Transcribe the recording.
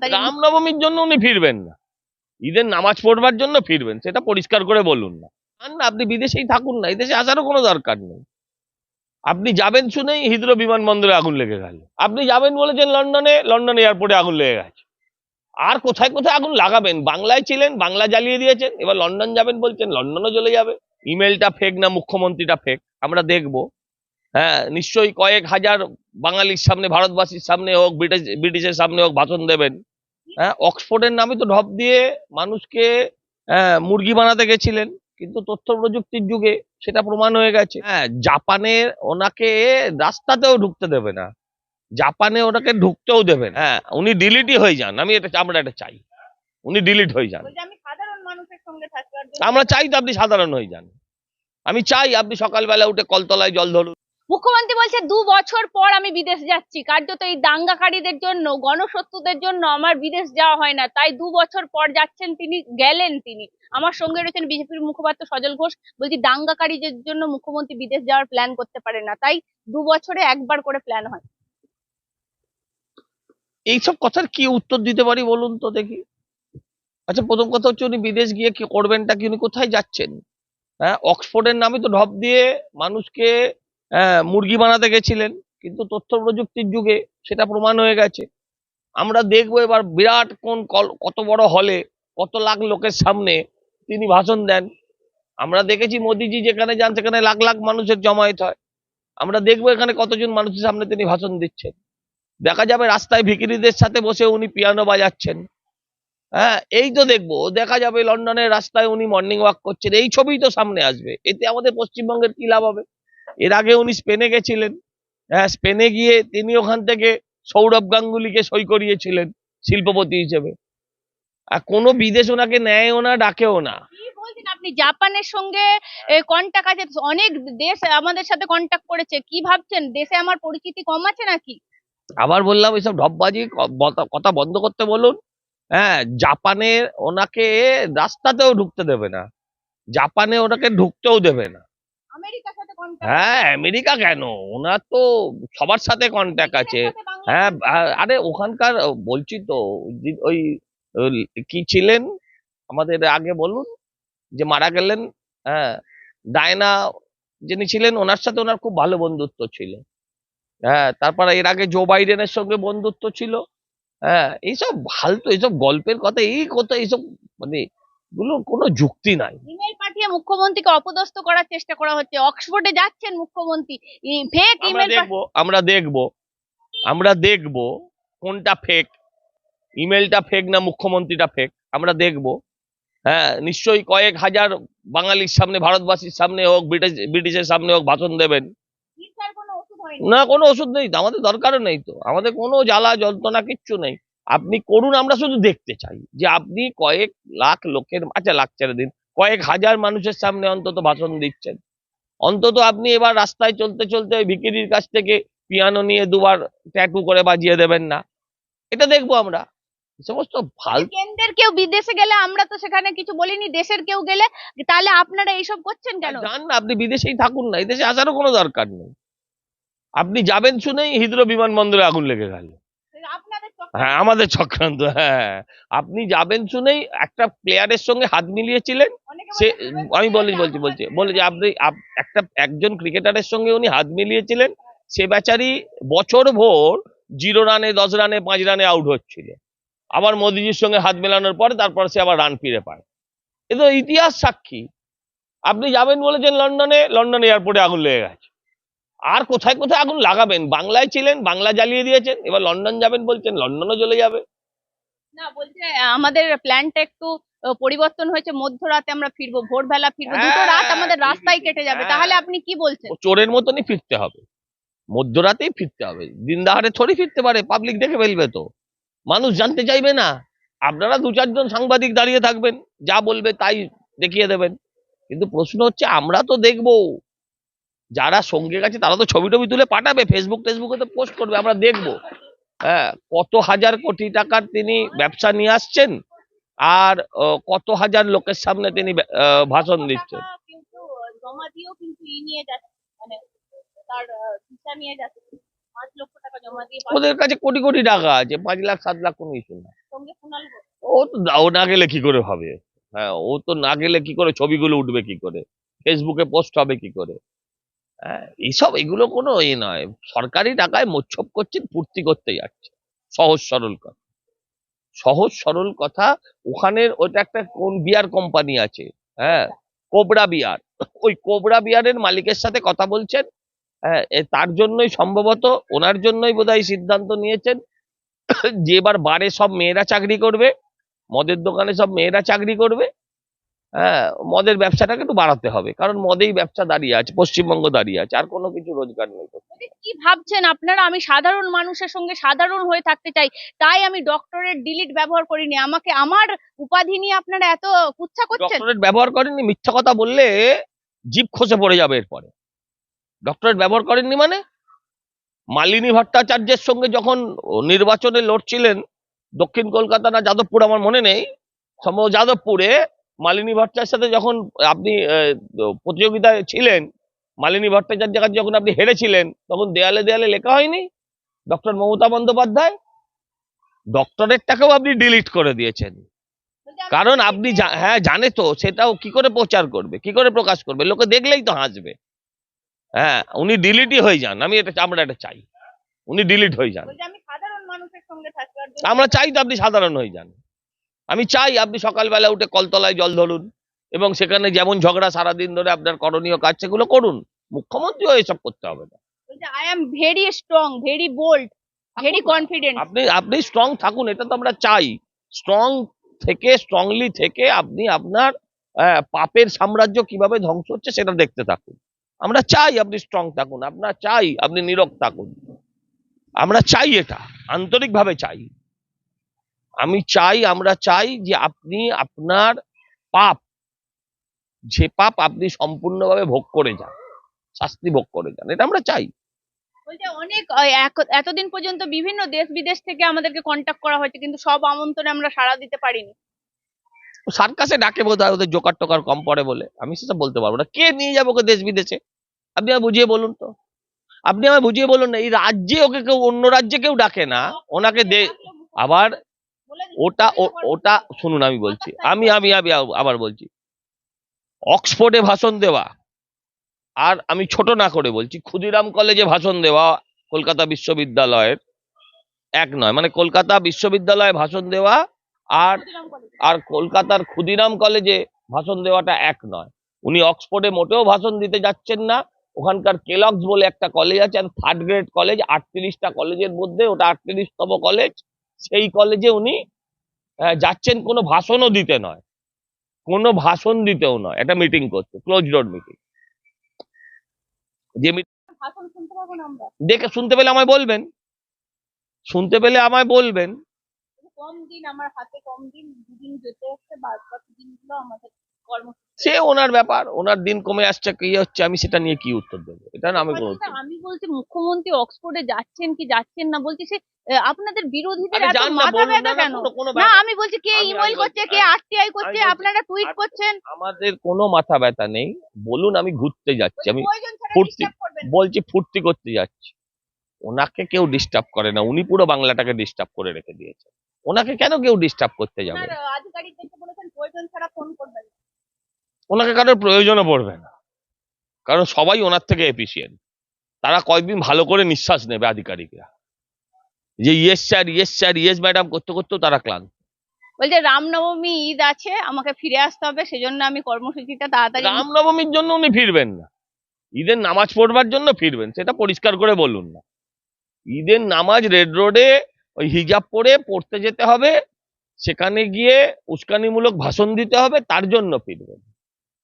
রামনবমীর জন্য উনি ফিরবেন না। ঈদের নামাজ পড়বার জন্য ফিরবেন, সেটা পরিষ্কার করে বলুন না। আপনি বিদেশেই থাকুন না, এদেশে আসারও কোনো দরকার নেই। আপনি যাবেন শুনেই হিদ্রো বিমানবন্দরে আগুন লেগে গেল। আপনি যাবেন বলেছেন লন্ডনে, লন্ডন এয়ারপোর্টে আগুন লেগে গেছে। আর কোথায় কোথায় আগুন লাগাবেন? বাংলায় ছিলেন, বাংলা জ্বালিয়ে দিয়েছেন, এবার লন্ডন যাবেন বলছেন, লন্ডনও জ্বলে যাবে। ইমেলটা ফেক না, মুখ্যমন্ত্রীটা ফেক আমরা দেখব। হ্যাঁ নিশ্চয়ই কয়েক হাজার বাঙালির সামনে ভারতবাসীর সামনে হোক ব্রিটিশ ব্রিটিশের সামনে হোক ভাষণ দেবেন। হ্যাঁ অক্সফোর্ডের নামে তো ঢপ দিয়ে মানুষকে হ্যাঁ, মুরগি বানাতে গেছিলেন। কিন্তু তথ্য প্রযুক্তির যুগে সেটা প্রমাণ হয়ে গেছে। হ্যাঁ জাপানে ওনাকে রাস্তাতেও ঢুকতে দেবে না। জাপানে ওনাকে ঢুকতেও দেবে না। হ্যাঁ উনি ডিলিটই হয়ে যান। আমি এটা আমরা এটা চাই। উনি ডিলিট হয়ে যান। আমরা চাই তো আপনি সাধারণ হয়ে যান। আমি চাই আপনি সকালবেলা উঠে কলতলায় জল ধরুন মুখ্যমন্ত্রী বলছে, দু বছর পর আমি বিদেশ যাচ্ছি। কার্যত এই দাঙ্গাকারীদের জন্য, গণশত্রুদের জন্য আমার বিদেশ যাওয়া হয় না। তাই দু বছর পর যাচ্ছেন তিনি, গেলেন তিনি। আমার সঙ্গে রয়েছেন বিজেপির মুখপাত্র সজল ঘোষ। বলছি, দাঙ্গাকারীদের জন্য মুখ্যমন্ত্রী বিদেশ যাওয়ার প্ল্যান করতে পারে না। তাই দু বছরে একবার করে প্ল্যান হয়। এইসব কথার কি উত্তর দিতে পারি বলুন তো দেখি। আচ্ছা প্রথম কথা হচ্ছে উনি বিদেশ গিয়ে কি করবেনটা কি? উনি কোথায় যাচ্ছেন? হ্যাঁ অক্সফোর্ডের নামে তো ঢপ দিয়ে মানুষকে মুরগি বানাতে গেছিলেন, কিন্তু তথ্য প্রযুক্তির যুগে সেটা প্রমাণ হয়ে গেছে। আমরা দেখব এবার বিরাট কোন কত বড় হলে কত লাখ লোকের সামনে তিনি ভাষণ দেন। আমরা দেখেছি মোদিজি যেখানে যান, সেখানে লাখ লাখ মানুষের জমায়েত হয়। আমরা দেখব এখানে কতজন মানুষের সামনে তিনি ভাষণ দিচ্ছেন। দেখা যাবে রাস্তায় ভিকিরিদের সাথে বসে উনি পিয়ানো বাজাচ্ছেন। হ্যাঁ এই তো দেখব। দেখা যাবে লন্ডনের রাস্তায় উনি মর্নিং ওয়াক করছেন। এই ছবিই তো সামনে আসবে। এতে আমাদের পশ্চিমবঙ্গের কি লাভ হবে? এর আগে উনি স্পেনে গেছিলেন। হ্যাঁ স্পেনে গিয়ে তিনি ওখান থেকে সৌরভ গাঙ্গুলিকে সই করিয়েছিলেন শিল্পপতি হিসেবে। আর কোনো বিদেশ ওনাকে নেয়ও না ডাকেও না। আপনি? জাপানের সঙ্গে কন্টাক্ট আছে? অনেক দেশ আমাদের সাথে কন্টাক্ট করেছে। কি ভাবছেন? দেশে আমার পরিচিতি কম আছে নাকি? আবার বললাম এইসব ঢপবাজি কথা বন্ধ করতে বলুন। হ্যাঁ জাপানের ওনাকে রাস্তাতেও ঢুকতে দেবে না। জাপানে ওনাকে ঢুকতেও দেবে না। কন্টাক্ট হ্যাঁ আমেরিকা কেন? ওনার তো সবার সাথে কন্ট্যাক্ট আছে। হ্যাঁ আরে ওখানকার বলছি তো ওই কি ছিলেন? আমাদের আগে বলুন যে মারা গেলেন হ্যাঁ ডায়না যিনি ছিলেন ওনার সাথে ওনার খুব ভালো বন্ধুত্ব ছিল। হ্যাঁ তারপরে এর আগে জো বাইডেনের সঙ্গে বন্ধুত্ব ছিল। হ্যাঁ এইসব ফালতু এইসব গল্পের কথা এই কথা এইসব মানে এগুলো কোনো যুক্তি নাই। ইমেল পাঠিয়ে মুখ্যমন্ত্রীকে অপদস্থ করার চেষ্টা করা হচ্ছে। অক্সফোর্ডে যাচ্ছেন মুখ্যমন্ত্রী। ফেক আমরা ইমেল দেখব আমরা দেখব আমরা দেখব কোনটা ফেক ইমেলটা ফেক না মুখ্যমন্ত্রীটা ফেক আমরা দেখব। হ্যাঁ নিশ্চয়ই কয়েক হাজার বাঙালির সামনে ভারতবাসীর সামনে হোক ব্রিটিশ ব্রিটিশের সামনে হোক ভাষণ দেবেন। না কোনো ওষুধ নেই তো আমাদের দরকারও নেই তো। আমাদের কোনো জ্বালা যন্ত্রণা কিচ্ছু নেই। আপনি করুন আমরা শুধু দেখতে চাই যে আপনি কয়েক লাখ লোকের আচ্ছা লাখ ছেড়ে দিন কয়েক হাজার মানুষের সামনে অন্তত ভাষণ দিচ্ছেন। অন্তত আপনি এবার রাস্তায় চলতে চলতে ওই ভিকিরির কাছ থেকে পিয়ানো নিয়ে দুবার ট্যাটু করে বাজিয়ে দেবেন না। এটা দেখব আমরা। সমস্ত কেন্দ্রের কেউ বিদেশে গেলে আমরা তো সেখানে কিছু বলিনি দেশের কেউ গেলে তাহলে আপনারা এইসব করছেন কেন? যান না আপনি বিদেশেই থাকুন না এদেশে আসারও কোনো দরকার নেই। আপনি যাবেন শুনেই হিদ্রো বিমানবন্দরে আগুন লেগে গেল। হ্যাঁ আমাদের চক্রান্ত হ্যাঁ। আপনি যাবেন শুনেই একটা প্লেয়ারের সঙ্গে হাত মিলিয়েছিলেন? সে আমি বলি বলছি বলছি বলে যে আপনি একটা একজন ক্রিকেটারের সঙ্গে উনি হাত মিলিয়েছিলেন সে বেচারি বছর ভোর জিরো রানে দশ রানে পাঁচ রানে আউট হচ্ছিল। আবার মোদিজির সঙ্গে হাত মেলানোর পরে তারপর সে আবার রান ফিরে পায়। এ তো ইতিহাস সাক্ষী। আপনি যাবেন বলেছেন লন্ডনে লন্ডন এয়ারপোর্টে আগুন লেগে গেছে। আর কোথায় কোথায় আগুন লাগাবেন? বাংলায় ছিলেন বাংলা জ্বালিয়ে দিয়েছেন এবার লন্ডন যাবেন বলছেন লন্ডনও জ্বলে যাবে। না বলছে আমাদের প্ল্যানটা একটু পরিবর্তন হয়েছে মধ্যরাতে আমরা ফিরবো ভোরবেলা ফিরবো দুটো হ্যাঁ, রাত আমাদের রাস্তায় কেটে যাবে হ্যাঁ। তাহলে আপনি কি বলছেন? চোরের মতনই ফিরতে হবে। মধ্যরাতেই ফিরতে হবে। দিন দাহারে থরি ফিরতে পারে পাবলিক দেখে ফেলবে তো। মানুষ জানতে চাইবে না। আপনারা দু চারজন সাংবাদিক দাঁড়িয়ে থাকবেন যা বলবে তাই দেখিয়ে দেবেন। কিন্তু প্রশ্ন হচ্ছে আমরা তো দেখব। যারা সঙ্গে গেছে তারা তো ছবি টবি তুলে পাঠাবে ফেসবুক টেসবুকে তো পোস্ট করবে আমরা দেখব। হ্যাঁ কত হাজার কোটি টাকার তিনি ব্যবসা নিয়ে আসছেন আর কত হাজার লোকের সামনে তিনি ভাষণ দিচ্ছেন। মানে ওদের কাছে কোটি কোটি টাকা আছে পাঁচ লাখ সাত লাখ কোনো ইস্যু না। ও তো না- ও না গেলে কি করে হবে? হ্যাঁ ও তো না গেলে কি করে ছবিগুলো উঠবে কি করে? ফেসবুকে পোস্ট হবে কি করে? এইসব এগুলো কোনো এ নয়। সরকারি টাকায় মোচ্ছব করছেন ফুর্তি করতে যাচ্ছে। সহজ সরল কথা। সহজ সরল কথা, ওখানের ওটা একটা কোন বিয়ার কোম্পানি আছে? হ্যাঁ কোবরা বিয়ার। ওই কোবরা বিয়ারের মালিকের সাথে কথা বলছেন। হ্যাঁ তার জন্যই সম্ভবত, ওনার জন্যই বোধহয় সিদ্ধান্ত নিয়েছেন। যে এবার বারে সব মেয়েরা চাকরি করবে, মদের দোকানে সব মেয়েরা চাকরি করবে। মদের ব্যবসাটাকে একটু বাড়াতে হবে। কারণ মদেই ব্যবসা দাঁড়িয়ে আছে পশ্চিমবঙ্গ দাঁড়িয়ে আছে আর কোনো কিছু রোজগার নেই। কি ভাবছেন আপনারা? আমি সাধারণ মানুষের সঙ্গে সাধারণ হয়ে থাকতে চাই তাই আমি ডক্টরের ডিলিট ব্যবহার করিনি। আমাকে আমার উপাধি নিয়ে আপনারা এত কুচ্ছা করছেন? ডক্টরেট ব্যবহার করেননি মিথ্যা কথা বললে জিভ খসে পড়ে যাবে এরপরে। ডক্টরেট ব্যবহার করেননি মানে? মালিনী ভট্টাচার্যের সঙ্গে যখন নির্বাচনে লড়ছিলেন দক্ষিণ কলকাতা না যাদবপুর আমার মনে নেই সম্ভব যাদবপুরে মালিনী ভট্টাচার্যের সাথে যখন আপনি প্রতিযোগিতায় ছিলেন মালিনী ভট্টাচার্যের কাছে যখন আপনি হেরেছিলেন তখন দেয়ালে দেয়ালে লেখা হয়নি? ডক্টর মমতা বন্দ্যোপাধ্যায়? ডক্টরের ডক্টরেটটাকেও আপনি ডিলিট করে দিয়েছেন। কারণ আপনি হ্যাঁ জানে তো সেটাও কি করে প্রচার করবে? কি করে প্রকাশ করবে? লোকে দেখলেই তো হাসবে। হ্যাঁ উনি ডিলিটই হয়ে যান। আমি এটা আমরা এটা চাই। উনি ডিলিট হয়ে যান। আমরা চাই তো আপনি সাধারণ হয়ে যান। আমি চাই আপনি সকালবেলা উঠে কলতলায় জল ধরুন এবং সেখানে যেমন ঝগড়া সারাদিন ধরে আপনার করণীয় কাজ সেগুলো করুন। মুখ্যমন্ত্রীও এসব করতে হবে না। I am very strong very bold very confident আপনি আপনি স্ট্রং থাকুন এটা তো আমরা চাই। স্ট্রং থেকে স্ট্রংলি থেকে আপনি আপনার পাপের সাম্রাজ্য কীভাবে ধ্বংস হচ্ছে সেটা দেখতে থাকুন। আমরা চাই আপনি স্ট্রং থাকুন আমরা চাই আপনি নীরব থাকুন। আমরা চাই এটা আন্তরিকভাবে চাই। আমি চাই আমরা চাই যে আপনি আপনার পাপ যে পাপ আপনি সম্পূর্ণভাবে ভোগ করে যান শাস্তি ভোগ করে যান এটা আমরা চাই। অনেক এতদিন পর্যন্ত বিভিন্ন দেশ বিদেশ থেকে আমাদেরকে কন্ট্যাক্ট করা হয়েছে কিন্তু সব আমন্ত্রণে আমরা সাড়া দিতে পারিনি। সার্কাসে ডাকে বোধ হয় ওদের জোকার টোকার কম পড়ে বলে আমি সেটা বলতে পারব না। কে নিয়ে যাব ওকে দেশ বিদেশে? আপনি আমায় বুঝিয়ে বলুন তো। আপনি আমায় বুঝিয়ে বলুন না এই রাজ্যে ওকে কেউ অন্য রাজ্যে কেউ ডাকে না ওনাকে দে আবার ওটা ওটা শুনুন আমি বলছি। আমি আমি আমি আবার বলছি। অক্সফোর্ডে ভাষণ দেওয়া। আর আমি ছোট না করে বলছি ক্ষুদিরাম কলেজে ভাষণ দেওয়া কলকাতা বিশ্ববিদ্যালয়ের এক নয়। মানে কলকাতা বিশ্ববিদ্যালয়ে ভাষণ দেওয়া আর আর কলকাতার ক্ষুদিরাম কলেজে ভাষণ দেওয়াটা এক নয়। উনি অক্সফোর্ডে মোটেও ভাষণ দিতে যাচ্ছেন না। ওখানকার কেলগস বলে একটা কলেজ আছে আর থার্ড গ্রেড কলেজ আটত্রিশটা কলেজের মধ্যে ওটা আটত্রিশতম কলেজ। সেই কলেজে উনি যাচ্ছেন কোনো ভাষণও দিতে নয়। কোনো ভাষণ দিতেও নয়। একটা মিটিং করছে ক্লোজ ডোর মিটিং যে দেখে শুনতে পেলে আমায় বলবেন। শুনতে পেলে আমায় বলবেন। কম দিন আমার হাতে কম দিন দুদিন যেতে হচ্ছে বাদ বাকি দিনগুলো আমাদের সে ওনার ব্যাপার ওনার দিন কমে আসছে কি হচ্ছে আমি সেটা নিয়ে কি উত্তর দেবো? এটা না আমি কোনো আচ্ছা, আমি বলছি মুখ্যমন্ত্রী অক্সফোর্ডে যাচ্ছেন কি যাচ্ছেন না বলছি সে আপনাদের বিরোধীদের এত মাথা ব্যথা কেন? না আমি বলছি কে ইমেল করছে কে আরটিআই করছে আপনারা টুইট করছেন? আমাদের কোনো মাথা ব্যথা নেই বলুন আমি ঘুরতে যাচ্ছি আমি ফুর্তি-। বলছি ফুর্তি করতে যাচ্ছি। ওনাকে কেউ ডিস্টার্ব করে না উনি পুরো বাংলাটাকে ডিস্টার্ব করে রেখে দিয়েছে ওনাকে কেন কেউ ডিস্টার্ব করতে যাবে? আধিকারিকদেরকে বলেছেন প্রয়োজন ছাড়া ফোন করবেন না। ওনাকে কারোর প্রয়োজনও পড়বে না। কারণ সবাই ওনার থেকে এফিসিয়েন্ট তারা কয়েকদিন ভালো করে নিঃশ্বাস নেবে আধিকারিকরা। যে yes sir yes sir yes madam করতে করতেও তারা ক্লান্ত। বলছে রামনবমী ঈদ আছে আমাকে ফিরে আসতে হবে সেজন্য আমি কর্মসূচিটা তাড়াতাড়ি রামনবমীর জন্য উনি ফিরবেন না। ঈদের নামাজ পড়বার জন্য ফিরবেন সেটা পরিষ্কার করে বলুন না। ঈদের নামাজ রেড রোডে ওই হিজাব পরে পড়তে যেতে হবে সেখানে গিয়ে উস্কানিমূলক ভাষণ দিতে হবে তার জন্য ফিরবেন।